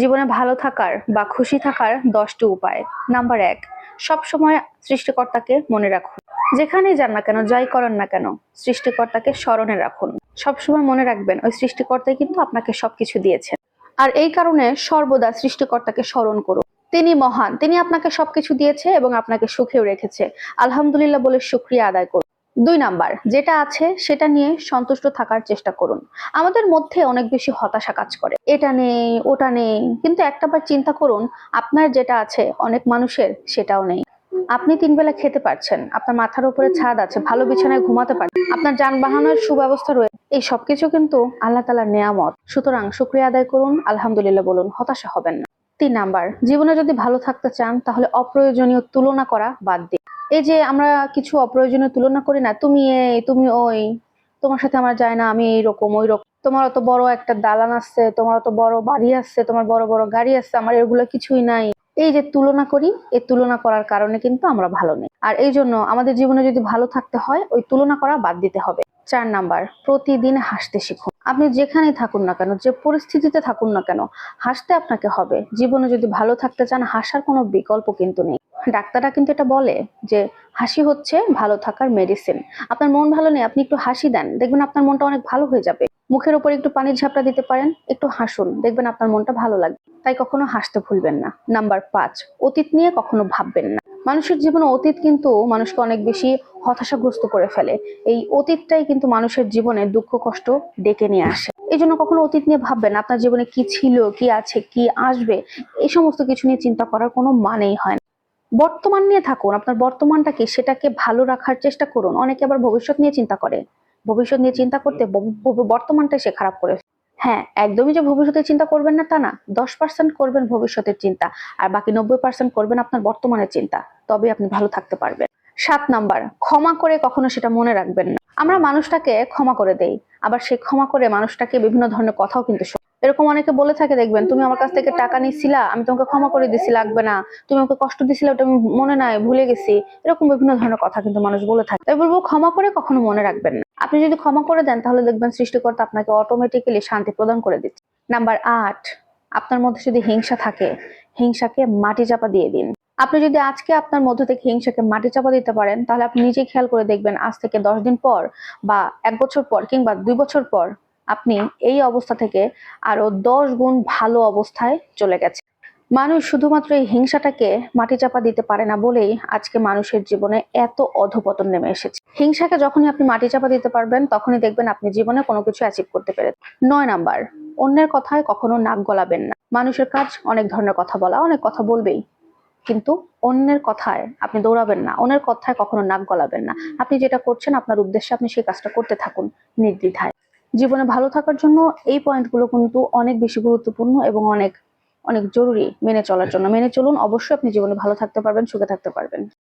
জীবনে ভালো থাকার বা খুশি থাকার দশটি উপায়। নাম্বার এক, সবসময় সৃষ্টিকর্তাকে মনে রাখুন। যেখানেই যান না কেন, যাই করেন না কেন, সৃষ্টিকর্তাকে স্মরণে রাখুন। সবসময় মনে রাখবেন, ওই সৃষ্টিকর্তাই কিন্তু আপনাকে সবকিছু দিয়েছেন। আর এই কারণে সর্বদা সৃষ্টিকর্তাকে স্মরণ করুন। তিনি মহান, তিনি আপনাকে সবকিছু দিয়েছে এবং আপনাকে সুখেও রেখেছে। আলহামদুলিল্লাহ বলে শুক্রিয়া আদায় করুন। দুই নাম্বার, যেটা আছে সেটা নিয়ে সন্তুষ্ট থাকার চেষ্টা করুন। আমাদের মধ্যে অনেক বেশি হতাশা কাজ করে। এটা নেই, ওটা নেই, কিন্তু একটাবার চিন্তা করুন, আপনার যেটা আছে, অনেক মানুষের সেটাও নেই। আপনি তিন বেলা খেতে পারছেন, আপনার মাথার উপরে ছাদ আছে, ভালো বিছানায় ঘুমাতে পারছেন আপনার যানবাহনের সুব্যবস্থা রয়েছে এই সবকিছু কিন্তু আল্লাহ তালার নেয়ামত। সুতরাং শুক্রিয়া আদায় করুন, আলহামদুলিল্লাহ বলুন, হতাশা হবেন না। তিন নাম্বার, জীবনে যদি ভালো থাকতে চান, তাহলে অপ্রয়োজনীয় তুলনা করা বাদ দিন। এই যে আমরা কিছু অপ্রয়োজনীয় তুলনা করি না, তুমি এই, তুমি ওই, তোমার সাথে আমার যায় না, আমি এইরকম ওই রকম তোমার অত বড় একটা দালান আছে, তোমার অত বড় বাড়ি আছে, তোমার বড় বড় গাড়ি আছে, আমার এগুলো কিছুই নাই। এই যে তুলনা করি, এই তুলনা করার কারণে কিন্তু আমরা ভালো নেই। আর এই জন্য আমাদের জীবনে যদি ভালো থাকতে হয়, ওই তুলনা করা বাদ দিতে হবে। চার নাম্বার, প্রতিদিন হাসতে শিখুন। আপনি যেখানেই থাকুন না কেন, যে পরিস্থিতিতে থাকুন না কেন, হাসতে আপনাকে হবে। জীবনে যদি ভালো থাকতে চান, হাসার কোনো বিকল্প কিন্তু নেই। ডাক্তাররা কিন্তু এটা বলে যে হাসি হচ্ছে ভালো থাকার মেডিসিন আপনার মন ভালো নেই, আপনি একটু হাসি দেন। দেখবেন আপনার মনটা অনেক ভালো হয়ে যাবে। মুখের উপর একটু পানির ঝাপটা দিতে পারেন, একটু হাসুন। দেখবেন আপনার মনটা ভালো লাগবে। তাই কখনো হাসতে ভুলবেন না। নাম্বার পাঁচ, অতীত নিয়ে কখনো ভাববেন না। মানুষের জীবনে অতীত কিন্তু মানুষকে অনেক বেশি হতাশাগ্রস্ত করে ফেলে। এই অতীতটাই কিন্তু মানুষের জীবনে দুঃখ, কষ্ট ডেকে নিয়ে আসে। এই জন্য কখনো অতীত নিয়ে ভাববেন আপনার জীবনে কি ছিল, কি আছে, কি আসবে এই সমস্ত কিছু নিয়ে চিন্তা করার কোনো মানেই হয় না। বর্তমান নিয়ে থাকুন, আপনার বর্তমানটাকে সেটাকে ভালো রাখার চেষ্টা করুন। অনেকে আবার ভবিষ্যৎ নিয়ে চিন্তা করে। ভবিষ্যৎ নিয়ে চিন্তা করতে ব- ব- সে খারাপ করে। হ্যাঁ একদমই যে ভবিষ্যতের চিন্তা করবেন না তা না। দশ পার্সেন্ট করবেন ভবিষ্যতের চিন্তা আর বাকি নব্বই পার্সেন্ট করবেন আপনার বর্তমানের চিন্তা। তবে আপনি ভালো থাকতে পারবেন। সাত নাম্বার, ক্ষমা করে কখনো সেটা মনে রাখবেন না। আমরা মানুষটাকে ক্ষমা করে দেই। আবার সে ক্ষমা করে মানুষটাকে বিভিন্ন ধরনের কথাও কিন্তু। এরকম অনেকে বলে থাকে, দেখবেন, তুমি আমার কাছ থেকে টাকা নিচ্ছিলা আমি তোমাকে ক্ষমা করে দিছি, লাগবে না। তুমি আমাকে কষ্ট দিছিলে, ওটা আমি মনে নাই, ভুলে গেছি। এরকম বিভিন্ন ধরনের কথা কিন্তু মানুষ বলে থাকে। তাই বলব, ক্ষমা করে কখনো মনে রাখবেন না। আপনি যদি ক্ষমা করে দেন, তাহলে দেখবেন সৃষ্টিকর্তা আপনাকে অটোমেটিক্যালি শান্তি প্রদান করে দিচ্ছে। নাম্বার আট, আপনার মধ্যে যদি হিংসা থাকে, হিংসাকে মাটি চাপা দিয়ে দিন। আপনি যদি আজকে আপনার মধ্য থেকে হিংসাকে মাটি চাপা দিতে পারেন, তাহলে আপনি নিজেই খেয়াল করে দেখবেন, আজ থেকে দশ দিন পর বা এক বছর পর কিংবা দুই বছর পর আপনি এই অবস্থা থেকে আরও দশ গুণ ভালো অবস্থায় চলে গেছে। মানুষ শুধুমাত্র এই হিংসাটাকে মাটি চাপা দিতে পারে না বলেই আজকে মানুষের জীবনে এত অধপতন নেমে এসেছে। হিংসাকে যখনই আপনি মাটি চাপা দিতে পারবেন, তখনই দেখবেন আপনি জীবনে কোনো কিছু অ্যাচিভ করতে পেরে নয় নাম্বার, অন্যের কথায় কখনো নাক গলাবেন না। মানুষের কাজ অনেক ধরনের কথা বলা, অনেক কথা বলবেই। কিন্তু অন্যের কথায় আপনি দৌড়াবেন না, অন্যের কথায় কখনো নাক গলাবেন না। আপনি যেটা করছেন, আপনার উদ্দেশ্যে আপনি সেই কাজটা করতে থাকুন নির্দ্বিধায়। জীবনে ভালো থাকার জন্য এই পয়েন্টগুলো কিন্তু অনেক বেশি গুরুত্বপূর্ণ এবং অনেক অনেক জরুরি মেনে চলার জন্য। মেনে চলুন, অবশ্যই আপনি জীবনে ভালো থাকতে পারবেন, সুখে থাকতে পারবেন।